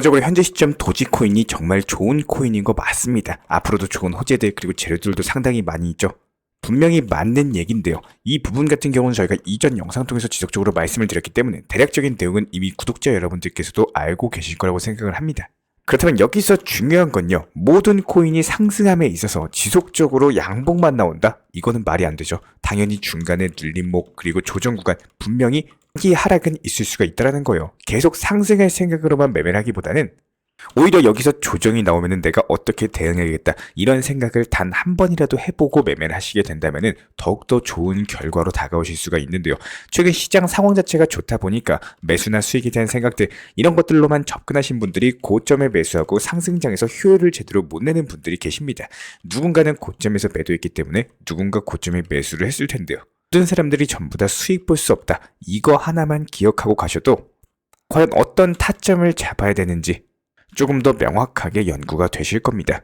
결과적으로 현재 시점 도지코인이 정말 좋은 코인인 거 맞습니다. 앞으로도 좋은 호재들 그리고 재료들도 상당히 많이 있죠. 분명히 맞는 얘긴데요. 이 부분 같은 경우는 저희가 이전 영상 통해서 지속적으로 말씀을 드렸기 때문에 대략적인 내용은 이미 구독자 여러분들께서도 알고 계실 거라고 생각을 합니다. 그렇다면 여기서 중요한 건요. 모든 코인이 상승함에 있어서 지속적으로 양봉만 나온다? 이거는 말이 안 되죠. 당연히 중간에 눌림목 그리고 조정 구간 분명히 이 하락은 있을 수가 있다라는 거예요. 계속 상승할 생각으로만 매매를 하기보다는 오히려 여기서 조정이 나오면은 내가 어떻게 대응해야겠다 이런 생각을 단 한 번이라도 해보고 매매를 하시게 된다면은 더욱더 좋은 결과로 다가오실 수가 있는데요. 최근 시장 상황 자체가 좋다 보니까 매수나 수익에 대한 생각들 이런 것들로만 접근하신 분들이 고점에 매수하고 상승장에서 효율을 제대로 못 내는 분들이 계십니다. 누군가는 고점에서 매도했기 때문에 누군가 고점에 매수를 했을 텐데요. 모든 사람들이 전부 다 수익 볼 수 없다. 이거 하나만 기억하고 가셔도 과연 어떤 타점을 잡아야 되는지 조금 더 명확하게 연구가 되실 겁니다.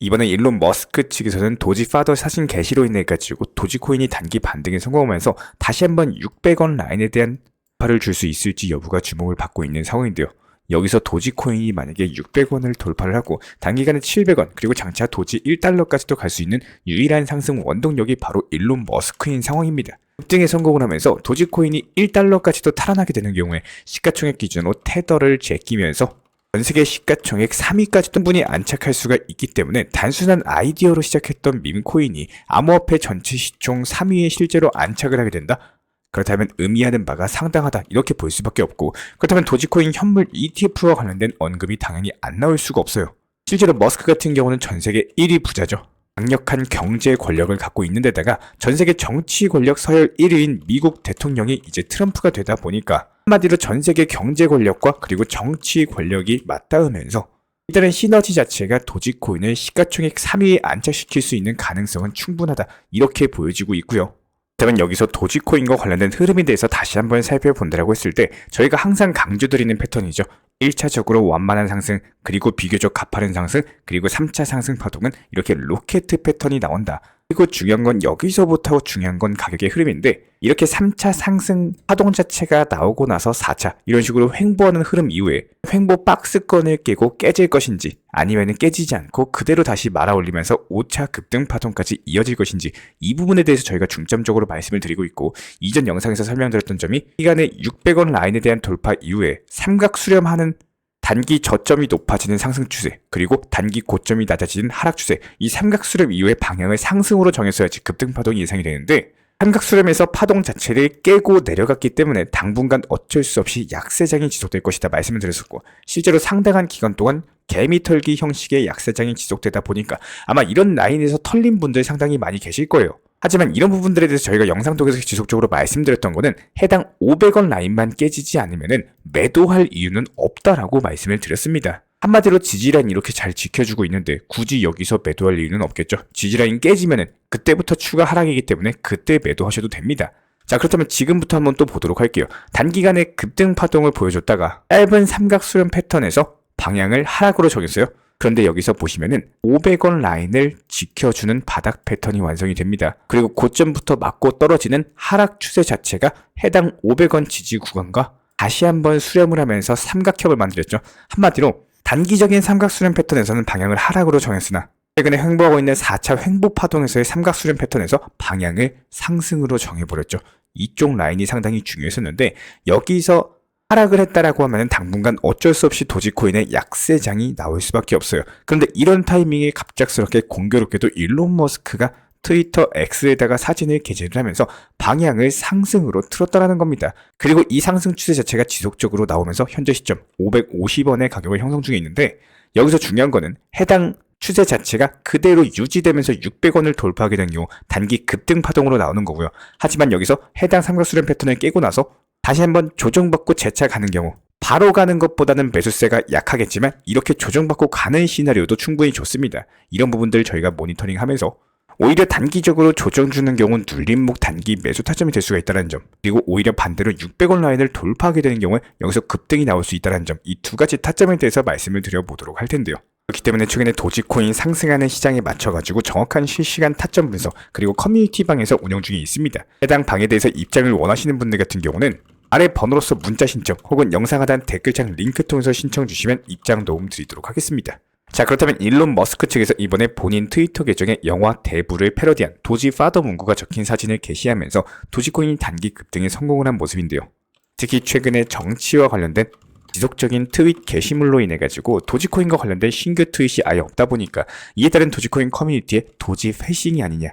이번에 일론 머스크 측에서는 도지 파더 사진 게시로 인해 가지고 도지코인이 단기 반등에 성공하면서 다시 한번 600원 라인에 대한 파를 줄 수 있을지 여부가 주목을 받고 있는 상황인데요. 여기서 도지코인이 만약에 600원을 돌파를 하고 단기간에 700원 그리고 장차 도지 1달러까지도 갈 수 있는 유일한 상승 원동력이 바로 일론 머스크인 상황입니다. 급등에 성공을 하면서 도지코인이 1달러까지도 탈환하게 되는 경우에 시가총액 기준으로 테더를 제끼면서 전 세계 시가총액 3위까지 충분히 안착할 수가 있기 때문에 단순한 아이디어로 시작했던 밈코인이 암호화폐 전체 시총 3위에 실제로 안착을 하게 된다? 그렇다면 의미하는 바가 상당하다 이렇게 볼 수밖에 없고 그렇다면 도지코인 현물 ETF와 관련된 언급이 당연히 안 나올 수가 없어요. 실제로 머스크 같은 경우는 전 세계 1위 부자죠. 강력한 경제 권력을 갖고 있는 데다가 전 세계 정치 권력 서열 1위인 미국 대통령이 이제 트럼프가 되다 보니까 한마디로 전 세계 경제 권력과 그리고 정치 권력이 맞닿으면서 이들은 시너지 자체가 도지코인을 시가총액 3위에 안착시킬 수 있는 가능성은 충분하다 이렇게 보여지고 있고요. 그렇다면 여기서 도지코인과 관련된 흐름에 대해서 다시 한번 살펴본다고 했을 때 저희가 항상 강조드리는 패턴이죠. 1차적으로 완만한 상승, 그리고 비교적 가파른 상승, 그리고 3차 상승 파동은 이렇게 로켓 패턴이 나온다. 그리고 중요한 건 여기서부터 중요한 건 가격의 흐름인데 이렇게 3차 상승 파동 자체가 나오고 나서 4차 이런 식으로 횡보하는 흐름 이후에 횡보 박스권을 깨고 깨질 것인지 아니면 깨지지 않고 그대로 다시 말아 올리면서 5차 급등 파동까지 이어질 것인지 이 부분에 대해서 저희가 중점적으로 말씀을 드리고 있고 이전 영상에서 설명드렸던 점이 시간에 600원 라인에 대한 돌파 이후에 삼각 수렴하는 단기 저점이 높아지는 상승 추세, 그리고 단기 고점이 낮아지는 하락 추세, 이 삼각수렴 이후의 방향을 상승으로 정했어야지 급등 파동이 예상이 되는데, 삼각수렴에서 파동 자체를 깨고 내려갔기 때문에 당분간 어쩔 수 없이 약세장이 지속될 것이다 말씀을 드렸었고, 실제로 상당한 기간 동안 개미털기 형식의 약세장이 지속되다 보니까 아마 이런 라인에서 털린 분들 상당히 많이 계실 거예요. 하지만 이런 부분들에 대해서 저희가 영상 통해서 지속적으로 말씀드렸던 거는 해당 500원 라인만 깨지지 않으면 매도할 이유는 없다라고 말씀을 드렸습니다. 한마디로 지지라인 이렇게 잘 지켜주고 있는데 굳이 여기서 매도할 이유는 없겠죠. 지지라인 깨지면은 그때부터 추가 하락이기 때문에 그때 매도하셔도 됩니다. 자 그렇다면 지금부터 한번 또 보도록 할게요. 단기간에 급등 파동을 보여줬다가 짧은 삼각수렴 패턴에서 방향을 하락으로 정했어요. 그런데 여기서 보시면은 500원 라인을 지켜주는 바닥 패턴이 완성이 됩니다. 그리고 고점부터 맞고 떨어지는 하락 추세 자체가 해당 500원 지지 구간과 다시 한번 수렴을 하면서 삼각형을 만들었죠. 한마디로 단기적인 삼각 수렴 패턴에서는 방향을 하락으로 정했으나 최근에 횡보하고 있는 4차 횡보 파동에서의 삼각 수렴 패턴에서 방향을 상승으로 정해버렸죠. 이쪽 라인이 상당히 중요했었는데 여기서 하락을 했다라고 하면 당분간 어쩔 수 없이 도지코인의 약세장이 나올 수밖에 없어요. 그런데 이런 타이밍에 갑작스럽게 공교롭게도 일론 머스크가 트위터 X에다가 사진을 게재를 하면서 방향을 상승으로 틀었다라는 겁니다. 그리고 이 상승 추세 자체가 지속적으로 나오면서 현재 시점 550원의 가격을 형성 중에 있는데 여기서 중요한 거는 해당 추세 자체가 그대로 유지되면서 600원을 돌파하게 된 경우 단기 급등 파동으로 나오는 거고요. 하지만 여기서 해당 삼각수렴 패턴을 깨고 나서 다시 한번 조정받고 재차 가는 경우 바로 가는 것보다는 매수세가 약하겠지만 이렇게 조정받고 가는 시나리오도 충분히 좋습니다. 이런 부분들 저희가 모니터링하면서 오히려 단기적으로 조정 주는 경우는 눌림목 단기 매수 타점이 될 수가 있다는 점 그리고 오히려 반대로 600원 라인을 돌파하게 되는 경우에 여기서 급등이 나올 수 있다는 점 이 두 가지 타점에 대해서 말씀을 드려보도록 할 텐데요. 그렇기 때문에 최근에 도지코인 상승하는 시장에 맞춰가지고 정확한 실시간 타점 분석 그리고 커뮤니티 방에서 운영 중에 있습니다. 해당 방에 대해서 입장을 원하시는 분들 같은 경우는 아래 번호로서 문자 신청 혹은 영상 하단 댓글창 링크 통해서 신청 주시면 입장 도움 드리도록 하겠습니다. 자 그렇다면 일론 머스크 측에서 이번에 본인 트위터 계정에 영화 대부를 패러디한 도지 파더 문구가 적힌 사진을 게시하면서 도지코인이 단기 급등에 성공을 한 모습인데요. 특히 최근에 정치와 관련된 지속적인 트윗 게시물로 인해 가지고 도지코인과 관련된 신규 트윗이 아예 없다 보니까 이에 따른 도지코인 커뮤니티에 도지 패싱이 아니냐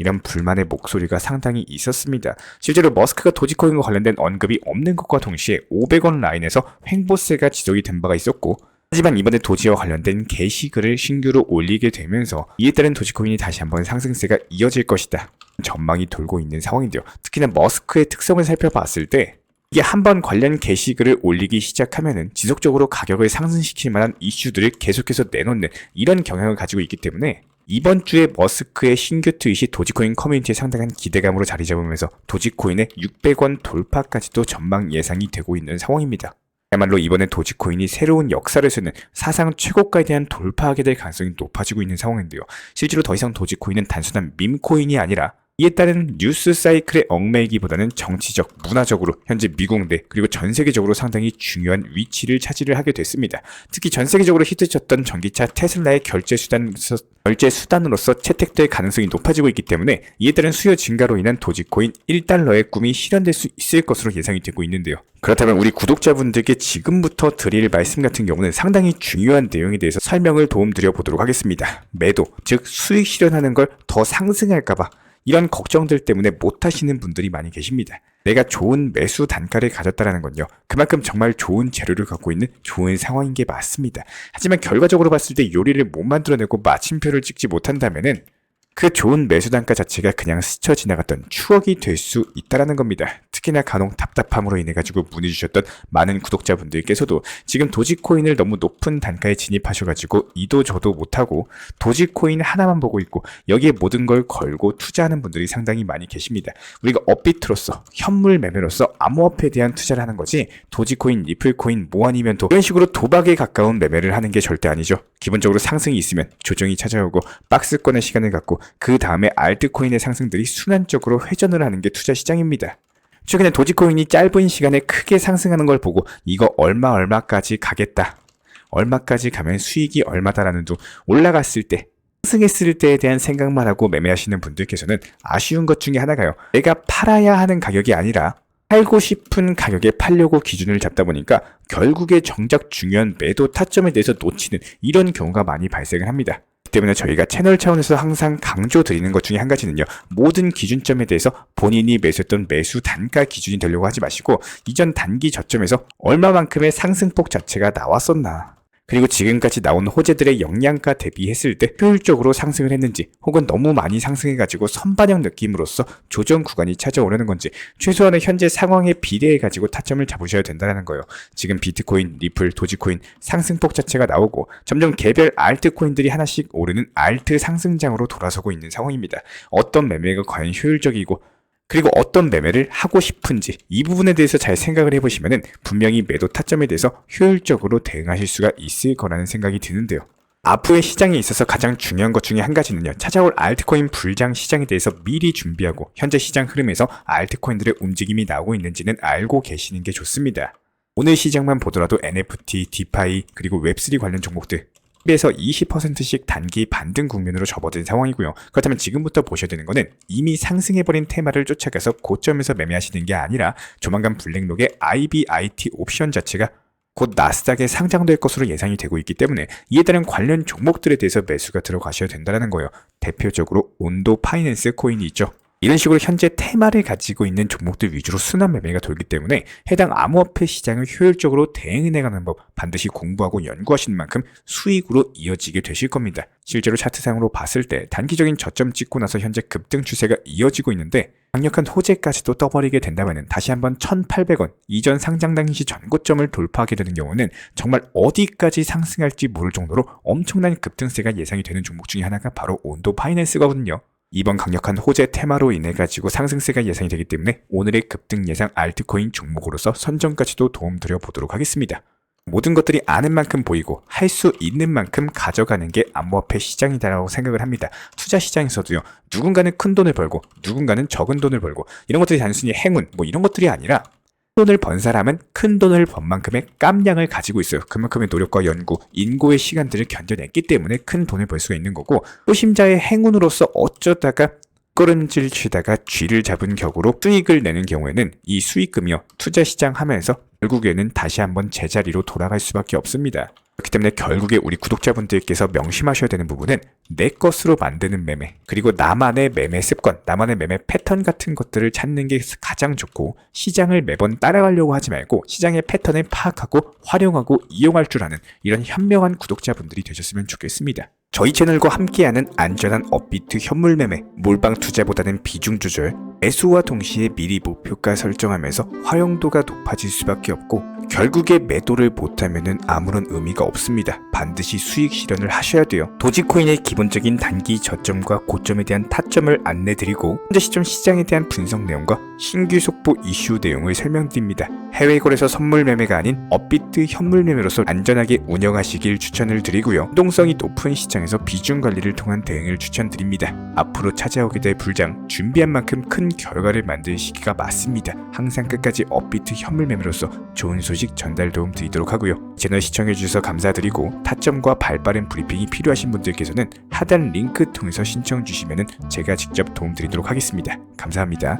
이런 불만의 목소리가 상당히 있었습니다. 실제로 머스크가 도지코인과 관련된 언급이 없는 것과 동시에 500원 라인에서 횡보세가 지속이 된 바가 있었고 하지만 이번에 도지와 관련된 게시글을 신규로 올리게 되면서 이에 따른 도지코인이 다시 한번 상승세가 이어질 것이다. 전망이 돌고 있는 상황인데요. 특히나 머스크의 특성을 살펴봤을 때 이게 한번 관련 게시글을 올리기 시작하면은 지속적으로 가격을 상승시킬 만한 이슈들을 계속해서 내놓는 이런 경향을 가지고 있기 때문에 이번 주에 머스크의 신규 트윗이 도지코인 커뮤니티에 상당한 기대감으로 자리 잡으면서 도지코인의 600원 돌파까지도 전망 예상이 되고 있는 상황입니다. 그야말로 이번에 도지코인이 새로운 역사를 쓰는 사상 최고가에 대한 돌파하게 될 가능성이 높아지고 있는 상황인데요. 실제로 더 이상 도지코인은 단순한 밈코인이 아니라 이에 따른 뉴스 사이클의 얽매이기보다는 정치적, 문화적으로 현재 미국 내 그리고 전 세계적으로 상당히 중요한 위치를 차지를 하게 됐습니다. 특히 전 세계적으로 히트쳤던 전기차 테슬라의 결제 수단으로서 결제 수단으로서 채택될 가능성이 높아지고 있기 때문에 이에 따른 수요 증가로 인한 도지코인 1달러의 꿈이 실현될 수 있을 것으로 예상이 되고 있는데요. 그렇다면 우리 구독자분들께 지금부터 드릴 말씀 같은 경우는 상당히 중요한 내용에 대해서 설명을 도움드려 보도록 하겠습니다. 매도, 즉 수익 실현하는 걸 더 상승할까봐 이런 걱정들 때문에 못 하시는 분들이 많이 계십니다. 내가 좋은 매수 단가를 가졌다라는 건요. 그만큼 정말 좋은 재료를 갖고 있는 좋은 상황인 게 맞습니다. 하지만 결과적으로 봤을 때 요리를 못 만들어내고 마침표를 찍지 못한다면은 그 좋은 매수 단가 자체가 그냥 스쳐 지나갔던 추억이 될 수 있다라는 겁니다. 특히나 간혹 답답함으로 인해 가지고 문의 주셨던 많은 구독자분들께서도 지금 도지코인을 너무 높은 단가에 진입하셔가지고 이도 저도 못하고 도지코인 하나만 보고 있고 여기에 모든 걸 걸고 투자하는 분들이 상당히 많이 계십니다. 우리가 업비트로서 현물 매매로서 암호화폐에 대한 투자를 하는 거지 도지코인, 리플코인, 뭐 아니면 도 이런 식으로 도박에 가까운 매매를 하는 게 절대 아니죠. 기본적으로 상승이 있으면 조정이 찾아오고 박스권의 시간을 갖고 그 다음에 알트코인의 상승들이 순환적으로 회전을 하는 게 투자 시장입니다. 최근에 도지코인이 짧은 시간에 크게 상승하는 걸 보고 이거 얼마 얼마까지 가겠다. 얼마까지 가면 수익이 얼마다라는 둥 올라갔을 때 상승했을 때에 대한 생각만 하고 매매하시는 분들께서는 아쉬운 것 중에 하나가요. 내가 팔아야 하는 가격이 아니라 팔고 싶은 가격에 팔려고 기준을 잡다 보니까 결국에 정작 중요한 매도 타점에 대해서 놓치는 이런 경우가 많이 발생을 합니다. 그 때문에 저희가 채널 차원에서 항상 강조드리는 것 중에 한 가지는요. 모든 기준점에 대해서 본인이 매수했던 매수 단가 기준이 되려고 하지 마시고 이전 단기 저점에서 얼마만큼의 상승폭 자체가 나왔었나 그리고 지금까지 나온 호재들의 영양가 대비했을 때 효율적으로 상승을 했는지 혹은 너무 많이 상승해가지고 선반영 느낌으로써 조정 구간이 찾아오려는 건지 최소한의 현재 상황에 비례해가지고 타점을 잡으셔야 된다는 거예요. 지금 비트코인, 리플, 도지코인 상승폭 자체가 나오고 점점 개별 알트코인들이 하나씩 오르는 알트 상승장으로 돌아서고 있는 상황입니다. 어떤 매매가 과연 효율적이고 그리고 어떤 매매를 하고 싶은지 이 부분에 대해서 잘 생각을 해보시면 분명히 매도 타점에 대해서 효율적으로 대응하실 수가 있을 거라는 생각이 드는데요. 앞으로의 시장에 있어서 가장 중요한 것 중에 한 가지는요. 찾아올 알트코인 불장 시장에 대해서 미리 준비하고 현재 시장 흐름에서 알트코인들의 움직임이 나오고 있는지는 알고 계시는 게 좋습니다. 오늘 시장만 보더라도 NFT, 디파이, 그리고 웹3 관련 종목들 10에서 20%씩 단기 반등 국면으로 접어든 상황이고요. 그렇다면 지금부터 보셔야 되는 거는 이미 상승해버린 테마를 쫓아가서 고점에서 매매하시는 게 아니라 조만간 블랙록의 IBIT 옵션 자체가 곧 나스닥에 상장될 것으로 예상이 되고 있기 때문에 이에 따른 관련 종목들에 대해서 매수가 들어가셔야 된다는 거예요. 대표적으로 온도 파이낸스 코인이 있죠. 이런 식으로 현재 테마를 가지고 있는 종목들 위주로 순환 매매가 돌기 때문에 해당 암호화폐 시장을 효율적으로 대응해가는 법 반드시 공부하고 연구하시는 만큼 수익으로 이어지게 되실 겁니다. 실제로 차트상으로 봤을 때 단기적인 저점 찍고 나서 현재 급등 추세가 이어지고 있는데 강력한 호재까지도 떠버리게 된다면 다시 한번 1,800원 이전 상장 당시 전고점을 돌파하게 되는 경우는 정말 어디까지 상승할지 모를 정도로 엄청난 급등세가 예상이 되는 종목 중에 하나가 바로 온도 파이낸스거든요. 이번 강력한 호재 테마로 인해 가지고 상승세가 예상이 되기 때문에 오늘의 급등 예상 알트코인 종목으로서 선정까지도 도움드려 보도록 하겠습니다. 모든 것들이 아는 만큼 보이고 할 수 있는 만큼 가져가는 게 암호화폐 시장이다라고 생각을 합니다. 투자 시장에서도요. 누군가는 큰 돈을 벌고 누군가는 적은 돈을 벌고 이런 것들이 단순히 행운 뭐 이런 것들이 아니라 돈을 번 사람은 큰 돈을 번 만큼의 깜냥을 가지고 있어요. 그만큼의 노력과 연구, 인고의 시간들을 견뎌냈기 때문에 큰 돈을 벌 수가 있는 거고 소심자의 행운으로서 어쩌다가 꼬름질 치다가 쥐를 잡은 격으로 수익을 내는 경우에는 이 수익금이요 투자 시장 하면서 결국에는 다시 한번 제자리로 돌아갈 수밖에 없습니다. 그렇기 때문에 결국에 우리 구독자분들께서 명심하셔야 되는 부분은 내 것으로 만드는 매매 그리고 나만의 매매 습관, 나만의 매매 패턴 같은 것들을 찾는 게 가장 좋고 시장을 매번 따라가려고 하지 말고 시장의 패턴을 파악하고 활용하고 이용할 줄 아는 이런 현명한 구독자분들이 되셨으면 좋겠습니다. 저희 채널과 함께하는 안전한 업비트 현물 매매, 몰빵 투자보다는 비중 조절, 매수와 동시에 미리 목표가 설정하면서 활용도가 높아질 수밖에 없고 결국에 매도를 못하면은 아무런 의미가 없습니다. 반드시 수익 실현을 하셔야 돼요. 도지코인의 기본적인 단기 저점과 고점에 대한 타점을 안내드리고 현재 시점 시장에 대한 분석 내용과 신규 속보 이슈 내용을 설명드립니다. 해외 거래소 선물 매매가 아닌 업비트 현물 매매로서 안전하게 운영하시길 추천을 드리고요. 유동성이 높은 시장에서 비중 관리를 통한 대응을 추천드립니다. 앞으로 찾아오게 될 불장 준비한 만큼 큰 결과를 만들 시기가 맞습니다. 항상 끝까지 업비트 현물 매매로서 좋은 소식 전달 도움 드리도록 하고요. 채널 시청해주셔서 감사드리고 타점과 발빠른 브리핑이 필요하신 분들께서는 하단 링크 통해서 신청 주시면 제가 직접 도움 드리도록 하겠습니다. 감사합니다.